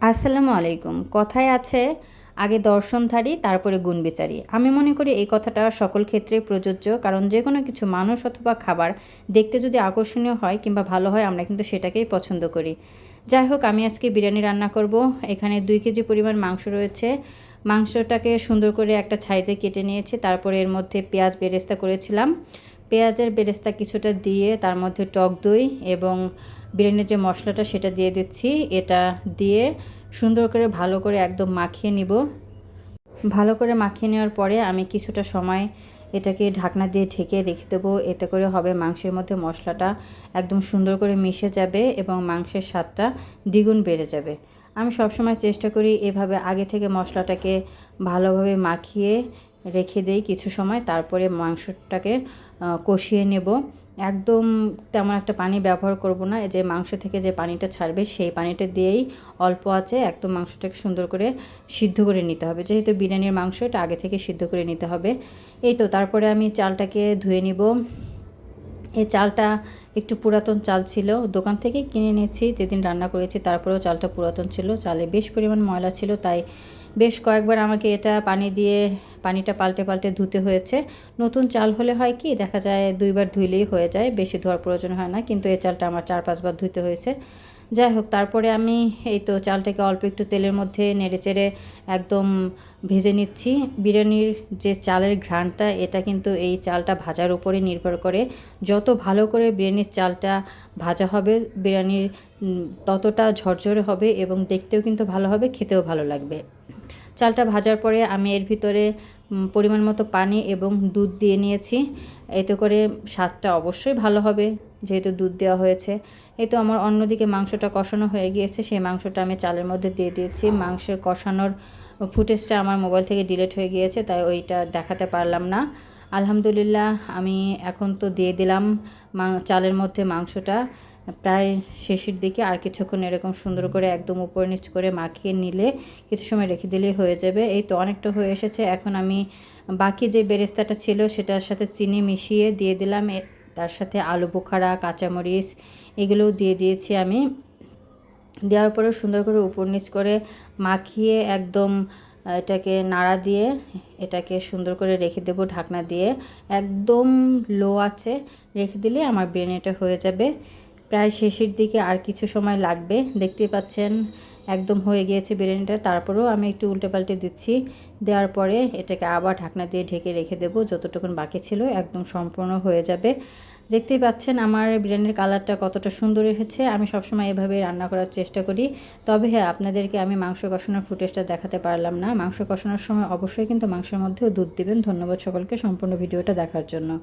আসসালামু আলাইকুম। কথায় আছে, আগে দর্শনধারী তারপরে গুণবিচারী আমি মনে করি এই কথাটা সকল ক্ষেত্রে প্রযোজ্য, কারণ যে কোনো কিছু মানুষ অথবা খাবার দেখতে যদি আকর্ষণীয় হয় কিংবা ভালো হয়, আমরা কিন্তু সেটাকেই পছন্দ করি। যাই হোক, আমি আজকে বিরিয়ানি রান্না করব। এখানে দুই কেজি পরিমাণ মাংস রয়েছে। মাংসটাকে সুন্দর করে একটা ছাইজে কেটে নিয়েছি। তারপরে এর মধ্যে পেঁয়াজ বেরেস্তা করেছিলাম। পেঁয়াজের বেরেস্তা কিছুটা দিয়ে তার মধ্যে টক দই এবং বিরিয়ানির যে মশলাটা সেটা দিয়ে দিচ্ছি। এটা দিয়ে সুন্দর করে ভালো করে একদম মাখিয়ে নিব। ভালো করে মাখিয়ে নেওয়ার পরে আমি কিছুটা সময় এটাকে ঢাকনা দিয়ে ঢেকে রেখে দেবো। এতে করে হবে মাংসের মধ্যে মশলাটা একদম সুন্দর করে মিশে যাবে এবং মাংসের স্বাদটা দ্বিগুণ বেড়ে যাবে। আমি সবসময় চেষ্টা করি এভাবে আগে থেকে মশলাটাকে ভালোভাবে মাখিয়ে রেখে দেই কিছু সময়, তারপরে মাংসটাকে কষিয়ে নেব। একদম তেমন একটা পানি ব্যবহার করব না যে মাংস থেকে যে পানিটা ছাড়বে সেই পানিটা দিয়েই অল্প আছে একদম মাংসটাকে সুন্দর করে সিদ্ধ করে নিতে হবে। যেহেতু বিরিয়ানির মাংস, এটা আগে থেকে সিদ্ধ করে নিতে হবে। এই তো, তারপরে আমি চালটাকে ধুয়ে নিব। এই চালটা একটু পুরাতন চাল ছিল। দোকান থেকে কিনে নিয়েছি যেদিন রান্না করেছি তারপরেও চালটা পুরাতন ছিল। চালে বেশ পরিমাণ ময়লা ছিল, তাই বেশ কয়েকবার আমাকে এটা পানি দিয়ে পানিটা পাল্টে পাল্টে ধুতে হয়েছে। নতুন চাল হলে হয় কি, দেখা যায় দুইবার ধুইলেই হয়ে যায়, বেশি ধোয়ার প্রয়োজন হয় না, কিন্তু এই চালটা আমার চার পাঁচবার ধুতে হয়েছে। যাই হোক, তারপরে আমি এই তো চালটাকে অল্প একটু তেলের মধ্যে নেড়ে চেড়ে একদম ভেজে নিচ্ছি। বিরিয়ানির যে চালের ঘ্রাণটা, এটা কিন্তু এই চালটা ভাজার উপরে নির্ভর করে। যত ভালো করে বিরিয়ানির চালটা ভাজা হবে, বিরিয়ানির ততটা ঝরঝরে হবে এবং দেখতেও কিন্তু ভালো হবে, খেতেও ভালো লাগবে। চালটা ভাজার পরে আমি এর ভিতরে পরিমাণ মতো পানি এবং দুধ দিয়ে নিয়েছি। এতে করে স্বাদটা অবশ্যই ভালো হবে। যেহেতু দুধ দেওয়া হয়েছে, এই তো আমার অন্যদিকে মাংসটা কষানো হয়ে গিয়েছে, সেই মাংসটা আমি চালের মধ্যে দিয়ে দিয়েছি। মাংসের কষানোর ফুটেজটা আমার মোবাইল থেকে ডিলেট হয়ে গিয়েছে, তাই ওইটা দেখাতে পারলাম না। আলহামদুলিল্লাহ, আমি এখন তো দিয়ে দিলাম চালের মধ্যে মাংসটা। প্রায় শেষের দিকে আর কিছুক্ষণ এরকম সুন্দর করে একদম উপর নিচ করে মাখিয়ে নিলে কিছু সময় রেখে দিলেই হয়ে যাবে। এই তো অনেকটা হয়ে এসেছে, এখন আমি বাকি যে বেরেস্তাটা ছিল সেটার সাথে চিনি মিশিয়ে দিয়ে দিলাম। তার সাথে আলু বোখারা, কাঁচামরিচ এগুলোও দিয়ে দিয়েছি আমি। দেওয়ার পরে সুন্দর করে উপর নিচ করে মাখিয়ে একদম এটাকে নাড়া দিয়ে এটাকে সুন্দর করে রেখে দেব ঢাকনা দিয়ে। একদম লো আছে রেখে দিলে আমার বিরিয়ানিটা হয়ে যাবে। প্রায় শেষের দিকে আর কিছু সময় লাগবে। দেখতেই পাচ্ছেন, একদম হয়ে গিয়েছে বিরিয়ানিটা। তারপরেও আমি একটু উল্টে পাল্টে দিচ্ছি। দেওয়ার পরে এটাকে আবার ঢাকনা দিয়ে ঢেকে রেখে দেবো। যতটুকুন বাকি ছিল একদম সম্পূর্ণ হয়ে যাবে। দেখতেই পাচ্ছেন, আমার বিরিয়ানির কালারটা কতটা সুন্দর এসেছে। আমি সবসময় এভাবে রান্না করার চেষ্টা করি। তবে হ্যাঁ আপনাদেরকে আমি মাংস কষানোর ফুটেজটা দেখাতে পারলাম না। মাংস কষানোর সময় অবশ্যই কিন্তু মাংসের মধ্যেও দুধ দিবেন। ধন্যবাদ সকলকে সম্পূর্ণ ভিডিওটা দেখার জন্য।